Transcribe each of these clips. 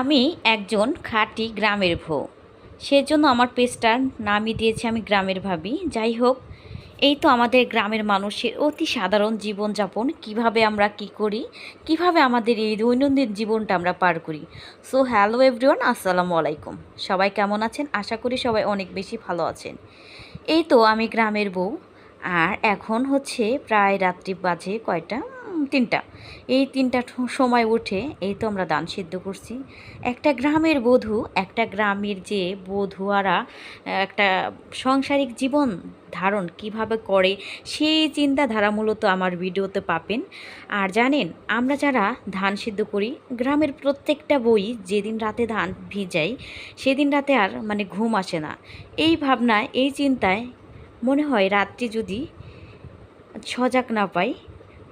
আমি একজন খাঁটি গ্রামের ভো সেজন্য আমার পেজটার নামই দিয়েছি আমি গ্রামের ভাবি। যাই হোক, এই তো আমাদের গ্রামের মানুষের অতি সাধারণ জীবনযাপন। কীভাবে আমরা কি করি? কীভাবে আমাদের এই দৈনন্দিন জীবনটা আমরা পার করি? সো হ্যালো এভরিওয়ান আসসালামু আলাইকুম। সবাই কেমন আছেন? আশা করি সবাই অনেক বেশি ভালো আছেন। এই তো আমি গ্রামের বউ, আর এখন হচ্ছে প্রায় রাত্রি বাজে কয়টা? তিনটা। এই তিনটা সময় উঠে এই তো আমরা দান সিদ্ধ করছি। একটা গ্রামের বধূ, একটা গ্রামের যে বধুয়ারা, একটা সাংসারিক জীবন ধারণ কীভাবে করে, সেই চিন্তাধারা মূলত আমার ভিডিওতে পাবেন। আর জানেন, আমরা যারা ধান সিদ্ধ করি, গ্রামের প্রত্যেকটা বই যেদিন রাতে ধান ভিজাই, সেদিন রাতে আর মানে ঘুম আসে না। এই ভাবনায়, এই চিন্তায় মনে হয় রাত্রি যদি সজাগ না পাই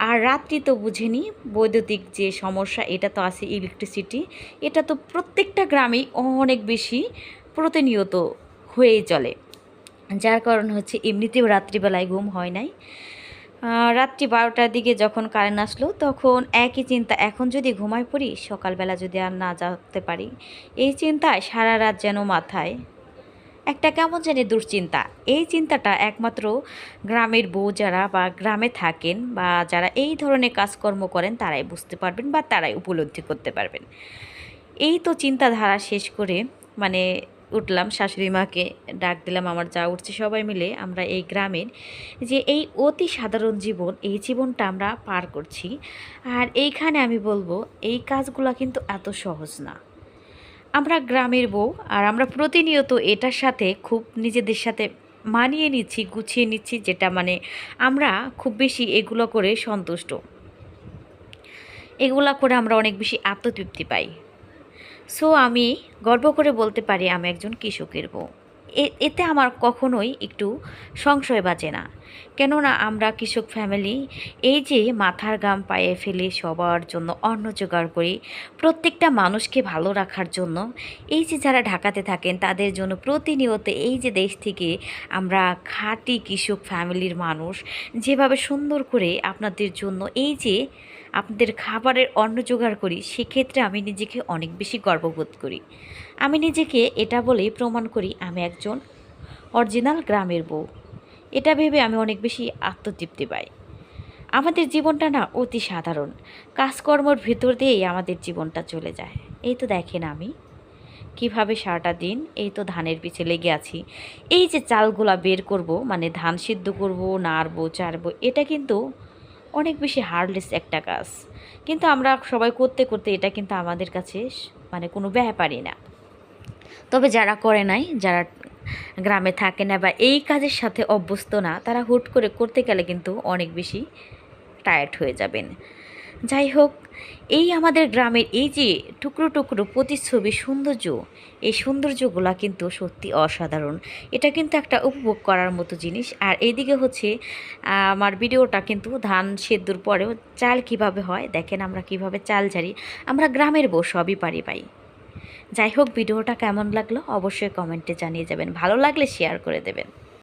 আর রাত্রি তো বুঝেনি, বৈদ্যুতিক যে সমস্যা, এটা তো আছে ইলেকট্রিসিটি এটা তো প্রত্যেকটা গ্রামেই অনেক বেশি প্রতিনিয়ত হয়েই চলে। যার কারণ হচ্ছে এমনিতেও রাত্রিবেলায় ঘুম হয় নাই। রাত্রি বারোটার দিকে যখন কারেন্ট আসলো, তখন একই চিন্তা, এখন যদি ঘুমায় পড়ি, সকালবেলা যদি আর না যেতে পারি, এই চিন্তায় সারা রাত যেন মাথায় একটা কেমন জানি দুশ্চিন্তা। এই চিন্তাটা একমাত্র গ্রামের বউ যারা বা গ্রামে থাকেন বা যারা এই ধরনের কাজকর্ম করেন তারাই বুঝতে পারবেন বা তারাই উপলব্ধি করতে পারবেন। এই তো চিন্তাধারা শেষ করে মানে উঠলাম, শাশুড়ি মাকে ডাক দিলাম, আমার যা উঠছে সবাই মিলে আমরা এই গ্রামের যে এই অতি সাধারণ জীবন, এই জীবনটা আমরা পার করছি। আর এইখানে আমি বলব, এই কাজগুলো কিন্তু এত সহজ না। আমরা গ্রামের বউ আর আমরা প্রতিনিয়ত এটার সাথে খুব নিজেদের সাথে মানিয়ে নিচ্ছি, গুছিয়ে নিচ্ছি, যেটা মানে আমরা খুব বেশি এগুলো করে সন্তুষ্ট। এগুলা করে আমরা অনেক বেশি আত্মতৃপ্তি পাই। সো আমি গর্ব করে বলতে পারি আমি একজন কৃষকের বউ। এতে আমার কখনোই একটু সংশয় বাজে না। কেননা আমরা কৃষক ফ্যামিলি এই যে মাথার গাম পায়ে ফেলে সবার জন্য অন্ন জোগাড় করি, প্রত্যেকটা মানুষকে ভালো রাখার জন্য, এই যে যারা ঢাকাতে থাকেন তাদের জন্য প্রতিনিয়ত এই যে দেশ থেকে আমরা খাঁটি কৃষক ফ্যামিলির মানুষ, যেভাবে সুন্দর করে আপনাদের জন্য এই যে আপনাদের খাবারের অন্ন জোগাড় করি, সেক্ষেত্রে আমি নিজেকে অনেক বেশি গর্ববোধ করি। আমি নিজেকে এটা বলেই প্রমাণ করি, আমি একজন অরিজিনাল গ্রামের বউ। এটা ভেবে আমি অনেক বেশি আত্মতৃপ্তি পাই। আমাদের জীবনটা না অতি সাধারণ। কাজকর্মর ভেতর দিয়েই আমাদের জীবনটা চলে যায়। এই তো দেখেন আমি। কীভাবে সারাটা দিন এই তো ধানের পিছে লেগে আছি। এই যে চালগুলা বের করব মানে ধান সিদ্ধ করব, নাড়বো চারবো এটা কিন্তু অনেক বেশি হার্ডলেস একটা কাজ। কিন্তু আমরা সবাই করতে করতে এটা কিন্তু আমাদের কাছে মানে কোনো ব্যাপারই না। তবে যারা করে নাই, যারা গ্রামে থাকে না বা এই কাজের সাথে অভ্যস্ত না, তারা হুট করে করতে গেলে কিন্তু অনেক বেশি টায়ার্ড হয়ে যাবেন। যাই হোক, এই আমাদের গ্রামের এই যে টুকরো টুকরো প্রতিচ্ছবি সৌন্দর্য, এই সৌন্দর্যগুলা কিন্তু সত্যি অসাধারণ। এটা কিন্তু একটা উপভোগ করার মতো জিনিস। আর এইদিকে হচ্ছে, আমার ভিডিওটা কিন্তু ধান সেদ্ধর পরেও চাল কীভাবে হয়, দেখেন আমরা কীভাবে চাল ঝাড়ি আমরা গ্রামের বউ সবই পারি পাই যাই হোক ভিডিওটা কেমন লাগল অবশ্যই কমেন্টে জানিয়ে যাবেন। ভালো লাগলে শেয়ার করে দেবেন।